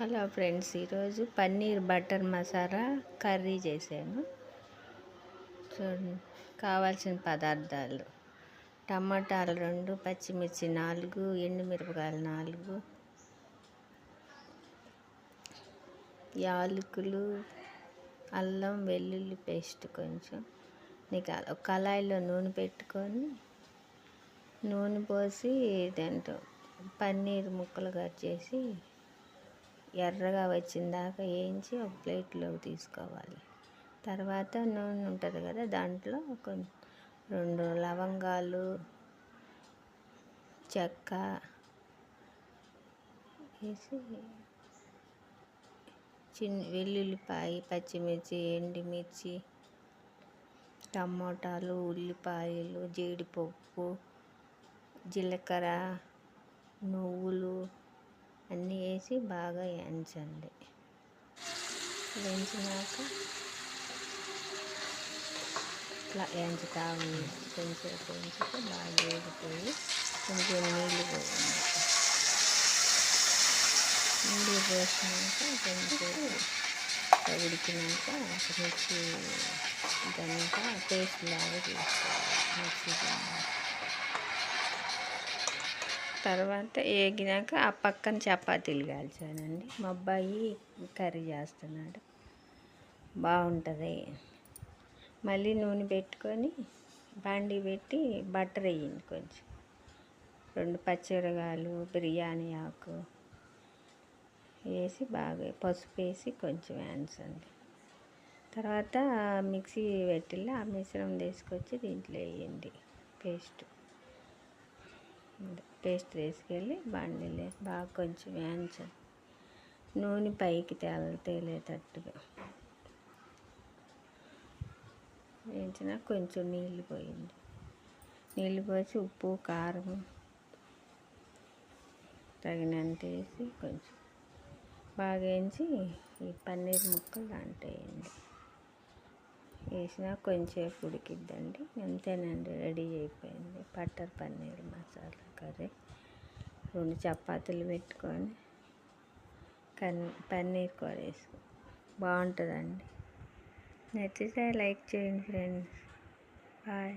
Hello friends ఈరోజు paneer butter masala curry చేశాను. చూడండి కావాల్సిన పదార్థాలు. టమాటాలు రెండు పచ్చిమిర్చి నాలుగు ఎండుమిరపకాయలు నాలుగు యాలకులు అల్లం వెల్లుల్లి పేస్ట్ కొంచెం. నీకు ఒక కళాయిలో నూనె పెట్టుకొని నూనె పోసి దాంట్లో పన్నీర్ ముక్కలు కట్ చేసి ఎర్రగా వచ్చిన దాకా వేయించి ఒక ప్లేట్లోకి తీసుకోవాలి. తర్వాత నూనె ఉంటుంది కదా దాంట్లో కొంచెం రెండు లవంగాలు చెక్క వేసి చిన్న వెల్లుల్లిపాయ పచ్చిమిర్చి ఎండుమిర్చి టమోటాలు ఉల్లిపాయలు జీడిపప్పు జీలకర్ర నువ్వులు వేసి బాగా ఎంచండి ఎంచినాక ఇట్లా ఎంచుతా ఉంది. కొంచెం కొంచెం బాగా వేగిపోయి కొంచెం నీళ్ళు పోయింది నీళ్ళు పోసినాక కొంచెం ఉడికినాక మిక్సీ ఇదంతా పేస్ట్ లాగా తీసుకోవాలి మిక్సీ తర్వాత వేగినాక ఆ పక్కన చపాతీలు కాల్చానండి. మా అబ్బాయి కర్రీ చేస్తున్నాడు. బాగుంటుంది. మళ్ళీ నూనె పెట్టుకొని బండి పెట్టి బటర్ వేయండి కొంచెం. రెండు పచ్చిమిరకాయలు బిర్యానీ ఆకు వేసి బాగా పసుపు వేసి కొంచెం వేయించండి. తర్వాత మిక్సీ పెట్టిల్లా ఆ మిశ్రమం తీసుకొచ్చి దీంట్లో వేయండి. పేస్ట్. పేస్ట్ వేసుకెళ్ళి బండిలే బాగా కొంచెం వేయించండి నూనె పైకి తేల తేలేటట్టుగా. వేయించినా కొంచెం నీళ్ళు పోయింది. నీళ్ళు పోసి ఉప్పు కారం తగినంత వేసి కొంచెం బాగా వేయించి ఈ పన్నీర్ ముక్కలు దాంట్లో వేయండి. వేసినా కొంచెంసేపు ఉడికిద్దండి. అంతేనండి రెడీ అయిపోయింది. Butter paneer masala curry. రెండు చపాతీలు పెట్టుకొని కన్ పన్నీర్ కూర వేసుకో. బాగుంటుందండి. నచ్చితే లైక్ చేయండి ఫ్రెండ్స్. బాయ్.